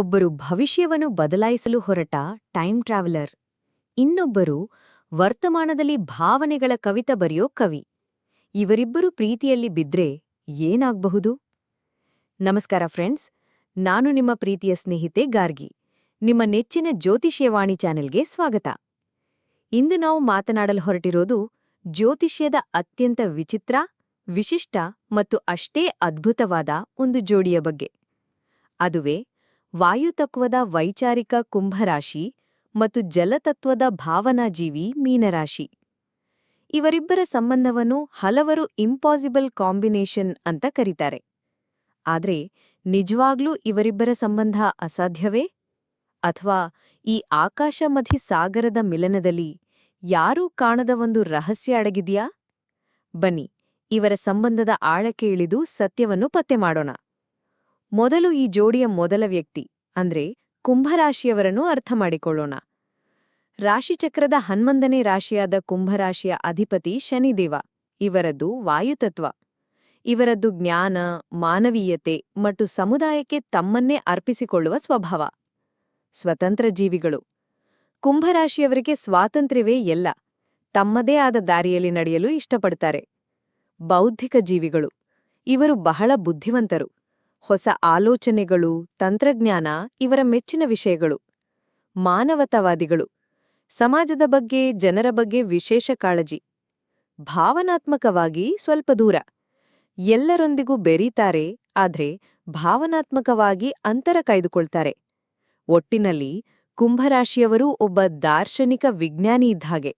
ಒಬ್ಬರು ಭವಿಷ್ಯವನ್ನು ಬದಲಾಯಿಸಲು ಹೊರಟ ಟೈಮ್ ಟ್ರಾವೆಲರ್. ಇನ್ನೊಬ್ಬರು ವರ್ತಮಾನದಲ್ಲಿ ಭಾವನೆಗಳ ಕವಿತ ಬರೆಯೋ ಕವಿ. ಇವರಿಬ್ಬರು ಪ್ರೀತಿಯಲ್ಲಿ ಬಿದ್ರೆ ಏನಾಗಬಹುದು? ನಮಸ್ಕಾರ ಫ್ರೆಂಡ್ಸ್, ನಾನು ನಿಮ್ಮ ಪ್ರೀತಿಯ ಸ್ನೇಹಿತೆ ಗಾರ್ಗಿ. ನಿಮ್ಮ ನೆಚ್ಚಿನ ಜ್ಯೋತಿಷ್ಯವಾಣಿ ಚಾನೆಲ್ಗೆ ಸ್ವಾಗತ. ಇಂದು ನಾವು ಮಾತನಾಡಲು ಹೊರಟಿರೋದು ಜ್ಯೋತಿಷ್ಯದ ಅತ್ಯಂತ ವಿಚಿತ್ರ, ವಿಶಿಷ್ಟ ಮತ್ತು ಅಷ್ಟೇ ಅದ್ಭುತವಾದ ಒಂದು ಜೋಡಿಯ ಬಗ್ಗೆ. ಅದುವೇ ವಾಯುತತ್ವದ ವೈಚಾರಿಕ ಕುಂಭರಾಶಿ ಮತ್ತು ಜಲತತ್ವದ ಭಾವನಾಜೀವಿ ಮೀನರಾಶಿ. ಇವರಿಬ್ಬರ ಸಂಬಂಧವನ್ನು ಹಲವರು ಇಂಪಾಸಿಬಲ್ ಕಾಂಬಿನೇಷನ್ ಅಂತ ಕರೀತಾರೆ. ಆದರೆ ನಿಜವಾಗ್ಲೂ ಇವರಿಬ್ಬರ ಸಂಬಂಧ ಅಸಾಧ್ಯವೇ? ಅಥವಾ ಈ ಆಕಾಶಮಧಿ ಸಾಗರದ ಮಿಲನದಲ್ಲಿ ಯಾರೂ ಕಾಣದ ಒಂದು ರಹಸ್ಯ ಅಡಗಿದ್ಯಾ? ಬನ್ನಿ, ಇವರ ಸಂಬಂಧದ ಆಳಕ್ಕೆ ಇಳಿದು ಸತ್ಯವನ್ನು ಪತ್ತೆ ಮಾಡೋಣ. ಮೊದಲು ಈ ಜೋಡಿಯ ಮೊದಲ ವ್ಯಕ್ತಿ, ಅಂದ್ರೆ ಕುಂಭರಾಶಿಯವರನ್ನು ಅರ್ಥ ಮಾಡಿಕೊಳ್ಳೋಣ. ರಾಶಿಚಕ್ರದ ಹನ್ನೊಂದನೇ ರಾಶಿಯಾದ ಕುಂಭರಾಶಿಯ ಅಧಿಪತಿ ಶನಿದೇವ, ಇವರದ್ದು ವಾಯುತತ್ವ. ಇವರದ್ದು ಜ್ಞಾನ, ಮಾನವೀಯತೆ ಮತ್ತು ಸಮುದಾಯಕ್ಕೆ ತಮ್ಮನ್ನೇ ಅರ್ಪಿಸಿಕೊಳ್ಳುವ ಸ್ವಭಾವ. ಸ್ವತಂತ್ರ ಜೀವಿಗಳು. ಕುಂಭರಾಶಿಯವರಿಗೆ ಸ್ವಾತಂತ್ರ್ಯವೇ ಎಲ್ಲ. ತಮ್ಮದೇ ಆದ ದಾರಿಯಲ್ಲಿ ನಡೆಯಲು ಇಷ್ಟಪಡ್ತಾರೆ. ಬೌದ್ಧಿಕ ಜೀವಿಗಳು. ಇವರು ಬಹಳ ಬುದ್ಧಿವಂತರು. ಹೊಸ ಆಲೋಚನೆಗಳು, ತಂತ್ರಜ್ಞಾನ ಇವರ ಮೆಚ್ಚಿನ ವಿಷಯಗಳು. ಮಾನವತಾವಾದಿಗಳು. ಸಮಾಜದ ಬಗ್ಗೆ, ಜನರ ಬಗ್ಗೆ ವಿಶೇಷ ಕಾಳಜಿ. ಭಾವನಾತ್ಮಕವಾಗಿ ಸ್ವಲ್ಪ ದೂರ. ಎಲ್ಲರೊಂದಿಗೂ ಬೆರೀತಾರೆ, ಆದ್ರೆ ಭಾವನಾತ್ಮಕವಾಗಿ ಅಂತರ ಕಾಯ್ದುಕೊಳ್ತಾರೆ. ಒಟ್ಟಿನಲ್ಲಿ ಕುಂಭರಾಶಿಯವರು ಒಬ್ಬ ದಾರ್ಶನಿಕ ವಿಜ್ಞಾನಿ ಇದ್ದಾಗೆ.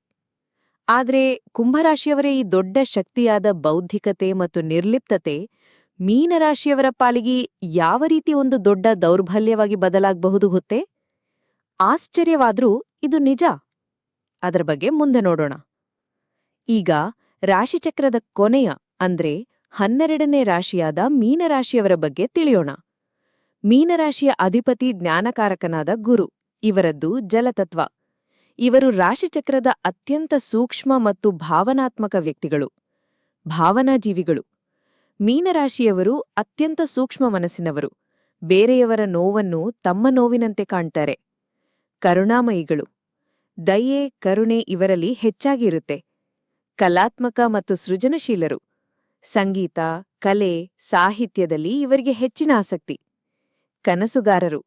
ಆದ್ರೆ ಕುಂಭರಾಶಿಯವರೇ ಈ ದೊಡ್ಡ ಶಕ್ತಿಯಾದ ಬೌದ್ಧಿಕತೆ ಮತ್ತು ನಿರ್ಲಿಪ್ತತೆ ಮೀನರಾಶಿಯವರ ಪಾಲಿಗೆ ಯಾವ ರೀತಿ ಒಂದು ದೊಡ್ಡ ದೌರ್ಬಲ್ಯವಾಗಿ ಬದಲಾಗಬಹುದು ಗೊತ್ತೇ? ಆಶ್ಚರ್ಯವಾದ್ರೂ ಇದು ನಿಜ. ಅದರ ಬಗ್ಗೆ ಮುಂದೆ ನೋಡೋಣ. ಈಗ ರಾಶಿಚಕ್ರದ ಕೊನೆಯ, ಅಂದ್ರೆ ಹನ್ನೆರಡನೇ ರಾಶಿಯಾದ ಮೀನರಾಶಿಯವರ ಬಗ್ಗೆ ತಿಳಿಯೋಣ. ಮೀನರಾಶಿಯ ಅಧಿಪತಿ ಜ್ಞಾನಕಾರಕನಾದ ಗುರು, ಇವರದ್ದು ಜಲತತ್ವ. ಇವರು ರಾಶಿಚಕ್ರದ ಅತ್ಯಂತ ಸೂಕ್ಷ್ಮ ಮತ್ತು ಭಾವನಾತ್ಮಕ ವ್ಯಕ್ತಿಗಳು. ಭಾವನಾಜೀವಿಗಳು. ಮೀನರಾಶಿಯವರು ಅತ್ಯಂತ ಸೂಕ್ಷ್ಮ ಮನಸ್ಸಿನವರು. ಬೇರೆಯವರ ನೋವನ್ನು ತಮ್ಮ ನೋವಿನಂತೆ ಕಾಣ್ತಾರೆ. ಕರುಣಾಮಯಿಗಳು. ದಯೆ, ಕರುಣೆ ಇವರಲ್ಲಿ ಹೆಚ್ಚಾಗಿರುತ್ತೆ. ಕಲಾತ್ಮಕ ಮತ್ತು ಸೃಜನಶೀಲರು. ಸಂಗೀತ, ಕಲೆ, ಸಾಹಿತ್ಯದಲ್ಲಿ ಇವರಿಗೆ ಹೆಚ್ಚಿನ ಆಸಕ್ತಿ. ಕನಸುಗಾರರು.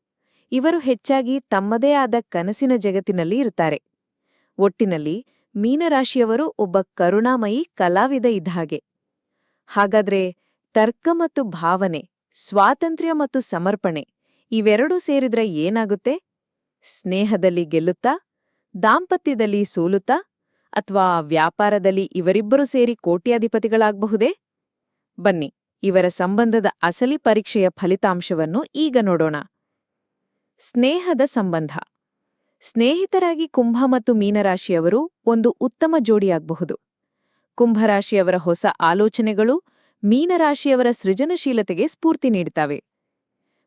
ಇವರು ಹೆಚ್ಚಾಗಿ ತಮ್ಮದೇ ಆದ ಕನಸಿನ ಜಗತ್ತಿನಲ್ಲಿ ಇರುತ್ತಾರೆ. ಒಟ್ಟಿನಲ್ಲಿ ಮೀನರಾಶಿಯವರು ಒಬ್ಬ ಕರುಣಾಮಯಿ ಕಲಾವಿದ ಇದ್ದ ಹಾಗೆ. ಹಾಗಾದ್ರೆ ತರ್ಕ ಮತ್ತು ಭಾವನೆ, ಸ್ವಾತಂತ್ರ್ಯ ಮತ್ತು ಸಮರ್ಪಣೆ ಇವೆರಡೂ ಸೇರಿದ್ರೆ ಏನಾಗುತ್ತೆ? ಸ್ನೇಹದಲ್ಲಿ ಗೆಲ್ಲುತ್ತಾ, ದಾಂಪತ್ಯದಲ್ಲಿ ಸೋಲುತ್ತಾ, ಅಥವಾ ವ್ಯಾಪಾರದಲ್ಲಿ ಇವರಿಬ್ಬರೂ ಸೇರಿ ಕೋಟ್ಯಾಧಿಪತಿಗಳಾಗಬಹುದೇ? ಬನ್ನಿ, ಇವರ ಸಂಬಂಧದ ಅಸಲಿ ಪರೀಕ್ಷೆಯ ಫಲಿತಾಂಶವನ್ನು ಈಗ ನೋಡೋಣ. ಸ್ನೇಹದ ಸಂಬಂಧ. ಸ್ನೇಹಿತರಾಗಿ ಕುಂಭ ಮತ್ತು ಮೀನರಾಶಿಯವರು ಒಂದು ಉತ್ತಮ ಜೋಡಿಯಾಗಬಹುದು. ಕುಂಭರಾಶಿಯವರ ಹೊಸ ಆಲೋಚನೆಗಳು ಮೀನರಾಶಿಯವರ ಸೃಜನಶೀಲತೆಗೆ ಸ್ಫೂರ್ತಿ ನೀಡುತ್ತವೆ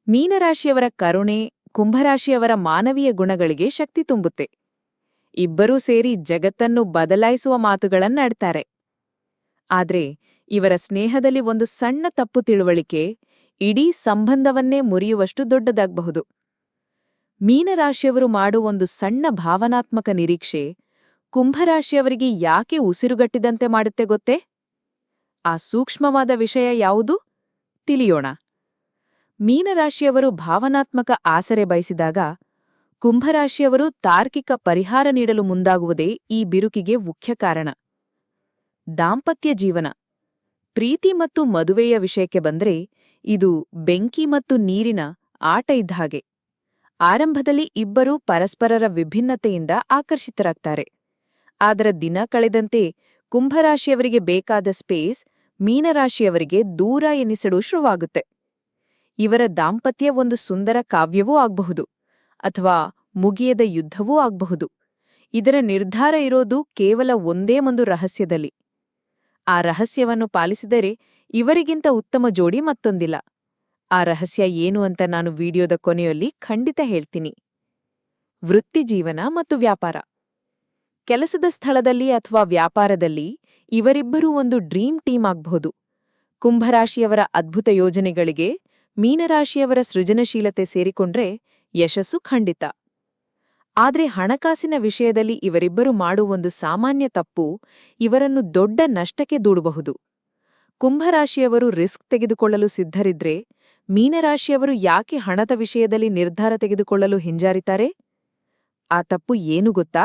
ಮೀನರಾಶಿಯವರ ಕರುಣೆ, ಕುಂಭರಾಶಿಯವರ ಮಾನವೀಯ ಗುಣಗಳಿಗೆ ಶಕ್ತಿ ತುಂಬುತ್ತೆ. ಇಬ್ಬರೂ ಸೇರಿ ಜಗತ್ತನ್ನು ಬದಲಾಯಿಸುವ ಮಾತುಗಳನ್ನಾಡ್ತಾರೆ ಆದ್ರೆ ಇವರ ಸ್ನೇಹದಲ್ಲಿ ಒಂದು ಸಣ್ಣ ತಪ್ಪು ತಿಳುವಳಿಕೆ ಇಡೀ ಸಂಬಂಧವನ್ನೇ ಮುರಿಯುವಷ್ಟು ದೊಡ್ಡದಾಗಬಹುದು. ಮೀನರಾಶಿಯವರು ಮಾಡುವ ಒಂದು ಸಣ್ಣ ಭಾವನಾತ್ಮಕ ನಿರೀಕ್ಷೆ ಕುಂಭರಾಶಿಯವರಿಗೆ ಯಾಕೆ ಉಸಿರುಗಟ್ಟಿದಂತೆ ಮಾಡುತ್ತೆ ಗೊತ್ತೇ? ಆ ಸೂಕ್ಷ್ಮವಾದ ವಿಷಯ ಯಾವುದು? ತಿಳಿಯೋಣ. ಮೀನರಾಶಿಯವರು ಭಾವನಾತ್ಮಕ ಆಸರೆ ಬಯಸಿದಾಗ, ಕುಂಭರಾಶಿಯವರು ತಾರ್ಕಿಕ ಪರಿಹಾರ ನೀಡಲು ಮುಂದಾಗುವುದೇ ಈ ಬಿರುಕಿಗೆ ಮುಖ್ಯ ಕಾರಣ. ದಾಂಪತ್ಯ ಜೀವನ. ಪ್ರೀತಿ ಮತ್ತು ಮದುವೆಯ ವಿಷಯಕ್ಕೆ ಬಂದ್ರೆ, ಇದು ಬೆಂಕಿ ಮತ್ತು ನೀರಿನ ಆಟ ಇದ್ದಾಗೆ ಆರಂಭದಲ್ಲಿ ಇಬ್ಬರೂ ಪರಸ್ಪರರ ವಿಭಿನ್ನತೆಯಿಂದ ಆಕರ್ಷಿತರಾಗ್ತಾರೆ. ಆದರ ದಿನ ಕಳೆದಂತೆ ಕುಂಭರಾಶಿಯವರಿಗೆ ಬೇಕಾದ ಸ್ಪೇಸ್ ಮೀನರಾಶಿಯವರಿಗೆ ದೂರ ಎನಿಸಲು ಶುರುವಾಗುತ್ತೆ. ಇವರ ದಾಂಪತ್ಯ ಒಂದು ಸುಂದರ ಕಾವ್ಯವೂ ಆಗಬಹುದು, ಅಥವಾ ಮುಗಿಯದ ಯುದ್ಧವೂ ಆಗಬಹುದು. ಇದರ ನಿರ್ಧಾರ ಇರೋದು ಕೇವಲ ಒಂದೇ ಒಂದು ರಹಸ್ಯದಲ್ಲಿ. ಆ ರಹಸ್ಯವನ್ನು ಪಾಲಿಸಿದರೆ ಇವರಿಗಿಂತ ಉತ್ತಮ ಜೋಡಿ ಮತ್ತೊಂದಿಲ್ಲ. ಆ ರಹಸ್ಯ ಏನು ಅಂತ ನಾನು ವಿಡಿಯೋದ ಕೊನೆಯಲ್ಲಿ ಖಂಡಿತ ಹೇಳ್ತೀನಿ. ವೃತ್ತಿಜೀವನ ಮತ್ತು ವ್ಯಾಪಾರ. ಕೆಲಸದ ಸ್ಥಳದಲ್ಲಿ ಅಥವಾ ವ್ಯಾಪಾರದಲ್ಲಿ ಇವರಿಬ್ಬರೂ ಒಂದು ಡ್ರೀಮ್ ಟೀಮ್ ಆಗ್ಬಹುದು. ಕುಂಭರಾಶಿಯವರ ಅದ್ಭುತ ಯೋಜನೆಗಳಿಗೆ ಮೀನರಾಶಿಯವರ ಸೃಜನಶೀಲತೆ ಸೇರಿಕೊಂಡ್ರೆ ಯಶಸ್ಸು ಖಂಡಿತ. ಆದ್ರೆ ಹಣಕಾಸಿನ ವಿಷಯದಲ್ಲಿ ಇವರಿಬ್ಬರು ಮಾಡುವ ಒಂದು ಸಾಮಾನ್ಯ ತಪ್ಪು ಇವರನ್ನು ದೊಡ್ಡ ನಷ್ಟಕ್ಕೆ ದೂಡಬಹುದು. ಕುಂಭರಾಶಿಯವರು ರಿಸ್ಕ್ ತೆಗೆದುಕೊಳ್ಳಲು ಸಿದ್ಧರಿದ್ರೆ ಮೀನರಾಶಿಯವರು ಯಾಕೆ ಹಣದ ವಿಷಯದಲ್ಲಿ ನಿರ್ಧಾರ ತೆಗೆದುಕೊಳ್ಳಲು ಹಿಂಜಾರಿತಾರೆ ಆ ತಪ್ಪು ಏನು ಗೊತ್ತಾ?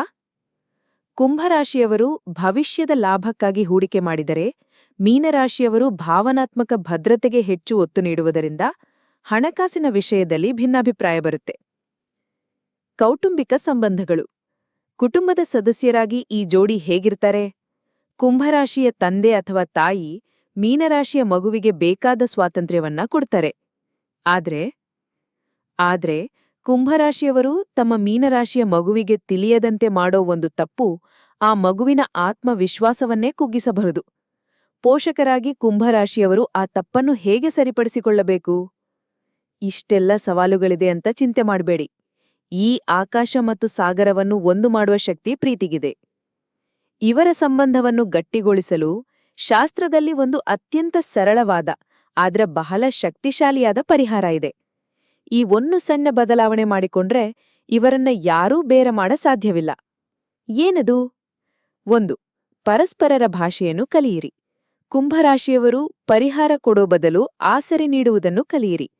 ಕುಂಭರಾಶಿಯವರು ಭವಿಷ್ಯದ ಲಾಭಕ್ಕಾಗಿ ಹೂಡಿಕೆ ಮಾಡಿದರೆ, ಮೀನರಾಶಿಯವರು ಭಾವನಾತ್ಮಕ ಭದ್ರತೆಗೆ ಹೆಚ್ಚು ಒತ್ತು ನೀಡುವುದರಿಂದ ಹಣಕಾಸಿನ ವಿಷಯದಲ್ಲಿ ಭಿನ್ನಾಭಿಪ್ರಾಯ ಬರುತ್ತೆ. ಕೌಟುಂಬಿಕ ಸಂಬಂಧಗಳು. ಕುಟುಂಬದ ಸದಸ್ಯರಾಗಿ ಈ ಜೋಡಿ ಹೇಗಿರ್ತಾರೆ? ಕುಂಭರಾಶಿಯ ತಂದೆ ಅಥವಾ ತಾಯಿ ಮೀನರಾಶಿಯ ಮಗುವಿಗೆ ಬೇಕಾದ ಸ್ವಾತಂತ್ರ್ಯವನ್ನ ಕೊಡ್ತಾರೆ. ಆದ್ರೆ ಆದ್ರೆ ಕುಂಭರಾಶಿಯವರು ತಮ್ಮ ಮೀನರಾಶಿಯ ಮಗುವಿಗೆ ತಿಳಿಯದಂತೆ ಮಾಡೋ ಒಂದು ತಪ್ಪು ಆ ಮಗುವಿನ ಆತ್ಮವಿಶ್ವಾಸವನ್ನೇ ಕುಗ್ಗಿಸಬಹುದು. ಪೋಷಕರಾಗಿ ಕುಂಭರಾಶಿಯವರು ಆ ತಪ್ಪನ್ನು ಹೇಗೆ ಸರಿಪಡಿಸಿಕೊಳ್ಳಬೇಕು? ಇಷ್ಟೆಲ್ಲ ಸವಾಲುಗಳಿದೆ ಅಂತ ಚಿಂತೆ ಮಾಡಬೇಡಿ. ಈ ಆಕಾಶ ಮತ್ತು ಸಾಗರವನ್ನು ಒಂದು ಮಾಡುವ ಶಕ್ತಿ ಪ್ರೀತಿಗಿದೆ. ಇವರ ಸಂಬಂಧವನ್ನು ಗಟ್ಟಿಗೊಳಿಸಲು ಶಾಸ್ತ್ರದಲ್ಲಿ ಒಂದು ಅತ್ಯಂತ ಸರಳವಾದ, ಆದ್ರ ಬಹಳ ಶಕ್ತಿಶಾಲಿಯಾದ ಪರಿಹಾರ ಇದೆ. ಈ ಒಂದು ಸಣ್ಣ ಬದಲಾವಣೆ ಮಾಡಿಕೊಂಡ್ರೆ ಇವರನ್ನ ಯಾರೂ ಬೇರೆ ಮಾಡ ಸಾಧ್ಯವಿಲ್ಲ. ಏನದು? ಒಂದು, ಪರಸ್ಪರರ ಭಾಷೆಯನ್ನು ಕಲಿಯಿರಿ. ಕುಂಭರಾಶಿಯವರು ಪರಿಹಾರ ಕೊಡೋ ಬದಲು ಆಸರೆ ನೀಡುವುದನ್ನು ಕಲಿಯಿರಿ.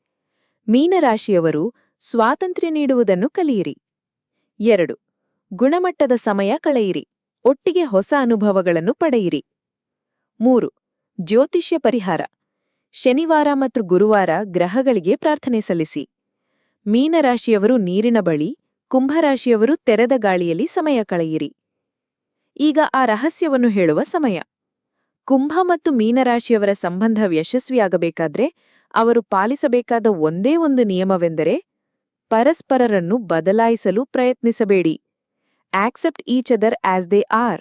ಮೀನರಾಶಿಯವರು ಸ್ವಾತಂತ್ರ್ಯ ನೀಡುವುದನ್ನು ಕಲಿಯಿರಿ. ಎರಡು, ಗುಣಮಟ್ಟದ ಸಮಯ ಕಳೆಯಿರಿ. ಒಟ್ಟಿಗೆ ಹೊಸ ಅನುಭವಗಳನ್ನು ಪಡೆಯಿರಿ. ಮೂರು, ಜ್ಯೋತಿಷ್ಯ ಪರಿಹಾರ. ಶನಿವಾರ ಮತ್ತು ಗುರುವಾರ ಗ್ರಹಗಳಿಗೆ ಪ್ರಾರ್ಥನೆ ಸಲ್ಲಿಸಿ. ಮೀನರಾಶಿಯವರು ನೀರಿನ ಬಳಿ, ಕುಂಭರಾಶಿಯವರು ತೆರೆದ ಗಾಳಿಯಲ್ಲಿ ಸಮಯ ಕಳೆಯಿರಿ. ಈಗ ಆ ರಹಸ್ಯವನ್ನು ಹೇಳುವ ಸಮಯ. ಕುಂಭ ಮತ್ತು ಮೀನರಾಶಿಯವರ ಸಂಬಂಧ ಯಶಸ್ವಿಯಾಗಬೇಕಾದ್ರೆ, ಅವರು ಪಾಲಿಸಬೇಕಾದ ಒಂದೇ ಒಂದು ನಿಯಮವೆಂದರೆ, ಪರಸ್ಪರರನ್ನು ಬದಲಾಯಿಸಲು ಪ್ರಯತ್ನಿಸಬೇಡಿ. Accept each other as they are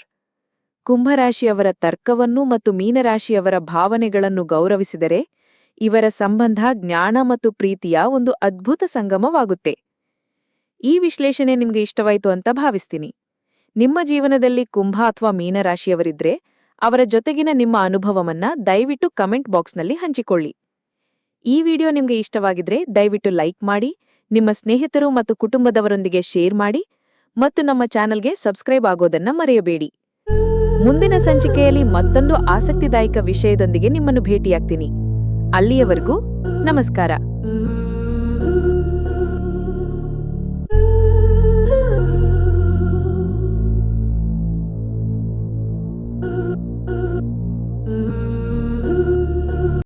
ಕುಂಭರಾಶಿಯವರ ತರ್ಕವನ್ನು ಮತ್ತು ಮೀನರಾಶಿಯವರ ಭಾವನೆಗಳನ್ನು ಗೌರವಿಸಿದರೆ ಇವರ ಸಂಬಂಧ ಜ್ಞಾನ ಮತ್ತು ಪ್ರೀತಿಯ ಒಂದು ಅದ್ಭುತ ಸಂಗಮವಾಗುತ್ತೆ. ಈ ವಿಶ್ಲೇಷಣೆ ನಿಮ್ಗೆ ಇಷ್ಟವಾಯಿತು ಅಂತ ಭಾವಿಸ್ತೀನಿ. ನಿಮ್ಮ ಜೀವನದಲ್ಲಿ ಕುಂಭ ಅಥವಾ ಮೀನರಾಶಿಯವರಿದ್ರೆ ಅವರ ಜೊತೆಗಿನ ನಿಮ್ಮ ಅನುಭವವನ್ನ ದಯವಿಟ್ಟು ಕಮೆಂಟ್ ಬಾಕ್ಸ್ನಲ್ಲಿ ಹಂಚಿಕೊಳ್ಳಿ. ಈ ವಿಡಿಯೋ ನಿಮ್ಗೆ ಇಷ್ಟವಾಗಿದ್ರೆ ದಯವಿಟ್ಟು ಲೈಕ್ ಮಾಡಿ, ನಿಮ್ಮ ಸ್ನೇಹಿತರು ಮತ್ತು ಕುಟುಂಬದವರೊಂದಿಗೆ ಶೇರ್ ಮಾಡಿ ಮತ್ತು ನಮ್ಮ ಚಾನಲ್ಗೆ ಸಬ್ಸ್ಕ್ರೈಬ್ ಆಗೋದನ್ನ ಮರೆಯಬೇಡಿ. ಮುಂದಿನ ಸಂಚಿಕೆಯಲ್ಲಿ ಮತ್ತೊಂದು ಆಸಕ್ತಿದಾಯಕ ವಿಷಯದೊಂದಿಗೆ ನಿಮ್ಮನ್ನು ಭೇಟಿಯಾಗ್ತೀನಿ. ಅಲ್ಲಿಯವರೆಗೂ ನಮಸ್ಕಾರ.